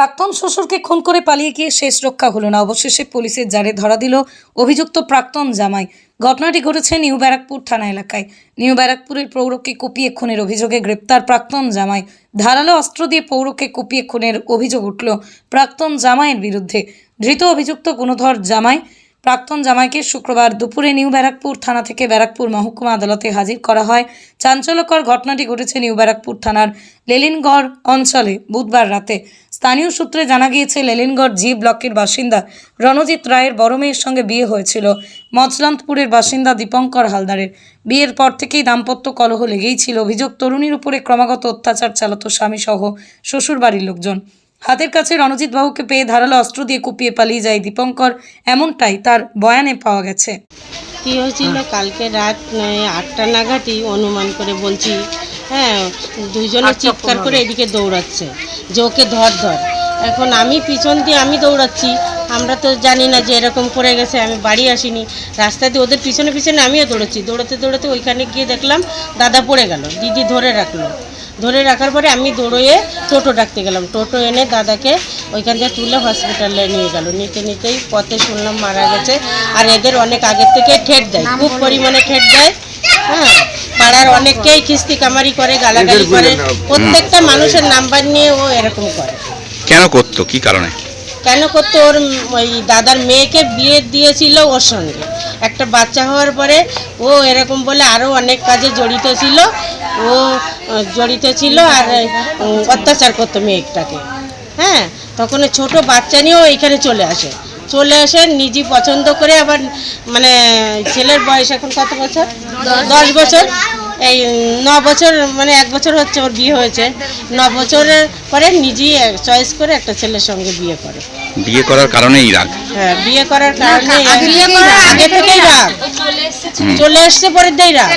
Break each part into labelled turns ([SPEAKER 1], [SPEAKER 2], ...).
[SPEAKER 1] প্রাক্তন শ্বশুরকে খুন করে পালিয়ে গিয়ে শেষ রক্ষা হলো না। অবশেষে পুলিশের জারে ধরা দিল অভিযুক্ত প্রাক্তন জামাই। ঘটনাটি ঘটেছে নিউ ব্যারাকপুর থানা এলাকায়। নিউ ব্যারাকপুরের পৌরকে কুপিয়ে খুনের অভিযোগে গ্রেপ্তার প্রাক্তন জামাই। ধারালো অস্ত্র দিয়ে পৌরকে কুপিয়ে খুনের অভিযোগ উঠল প্রাক্তন জামাইয়ের বিরুদ্ধে। ধৃত অভিযুক্ত গুণধর জামাই, প্রাক্তন জামাইকে শুক্রবার দুপুরে নিউ ব্যারাকপুর থানা থেকে ব্যারাকপুর মহকুমা আদালতে হাজির করা হয়। চাঞ্চল্যকর ঘটনাটি ঘটেছে নিউ ব্যারাকপুর থানার লেলিনগড় অঞ্চলে বুধবার রাতে। স্থানীয় সূত্রে জানা গিয়েছে, লেলিনগড় জি ব্লকের বাসিন্দা রণজিৎ রায়ের বড় মেয়ের সঙ্গে বিয়ে হয়েছিল। মচলন্তপুরের বাসিন্দা দীপঙ্কর হালদারের। বিয়ের পর থেকেই দাম্পত্য কলহ লেগেই ছিল। অভিযোগ, তরুণীর উপরে ক্রমাগত অত্যাচার চালাতো স্বামী সহ শ্বশুরবাড়ির লোকজন। হাতের কাছে রণজিৎ বাবুকে পেয়ে ধারালো অস্ত্র দিয়ে কুপিয়ে পালিয়ে যায় দীপঙ্কর। এমনটাই তার বয়ানে পাওয়া গেছে।
[SPEAKER 2] কী হয়েছিল? কালকে রাত আটটা নাগাদই অনুমান করে বলছি হ্যাঁ দুজনে চিৎকার করে এদিকে দৌড়াচ্ছে যে ওকে ধর ধর। এখন আমি পিছন দিয়ে আমি দৌড়াচ্ছি আমরা তো জানি না যে এরকম করে গেছে আমি বাড়ি আসিনি। রাস্তা দিয়ে ওদের পিছনে পিছনে আমিও দৌড়াচ্ছি। দৌড়াতে দৌড়াতে ওইখানে গিয়ে দেখলাম দাদা পড়ে গেল দিদি ধরে রাখল। ধরে রাখার পরে আমি দৌড়য়ে টোটো ডাকতে গেলাম। টোটো এনে দাদাকে ওইখান থেকে তুলে হসপিটালে নিয়ে গেল। নিতে নিতেই পথে শুনলাম মারা গেছে। আর এদের অনেক আগের থেকে ঠেট দেয় খুব পরিমাণে ঠেট দেয়। হ্যাঁ পাড়ার অনেককেই খিস্তি কামারি করে গালাগালি করে। প্রত্যেকটা মানুষের নাম্বার নিয়ে ও এরকম করে।
[SPEAKER 3] কেন করতো? কি কারণে?
[SPEAKER 2] কেন করতো? ওর ওই দাদার মেয়েকে বিয়ে দিয়েছিল ওর সঙ্গে। একটা বাচ্চা হওয়ার পরে ও এরকম বলে আরও অনেক কাজে জড়িত ছিল। ও জড়িত ছিল আর অত্যাচার করতো মেয়েটাকে। হ্যাঁ? তখন ওই ছোট বাচ্চা নিয়েও এখানে চলে আসে। চলে আসে নিজে পছন্দ করে আবার মানে ছেলের বয়স এখন কত বছর? দশ বছর। এই ন বছর মানে এক বছর হচ্ছে ওর বিয়ে হয়েছে। ন বছরের পরে নিজেই চয়েস করে একটা ছেলের সঙ্গে বিয়ে করে।
[SPEAKER 3] বিয়ে করার কারণেই রাগ।
[SPEAKER 2] হ্যাঁ বিয়ে করার কারণে আগে থেকেই রাগ। চলে এসছে পরের দেই রাগ।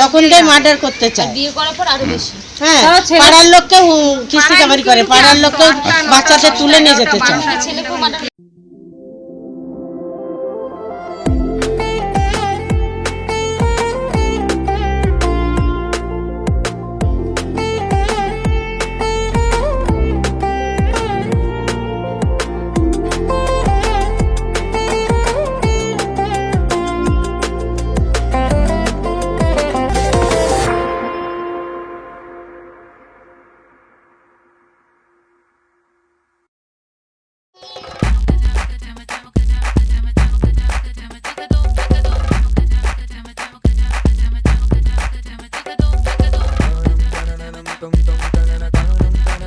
[SPEAKER 2] তখন দেই মার্ডার করতে চায়।
[SPEAKER 4] বিয়ে করার পর আরও বেশি।
[SPEAKER 2] হ্যাঁ পাড়ার লোককে কিস্তি কামারি করে পাড়ার লোককে বাচ্চাদের তুলে নিয়ে যেতে চায়।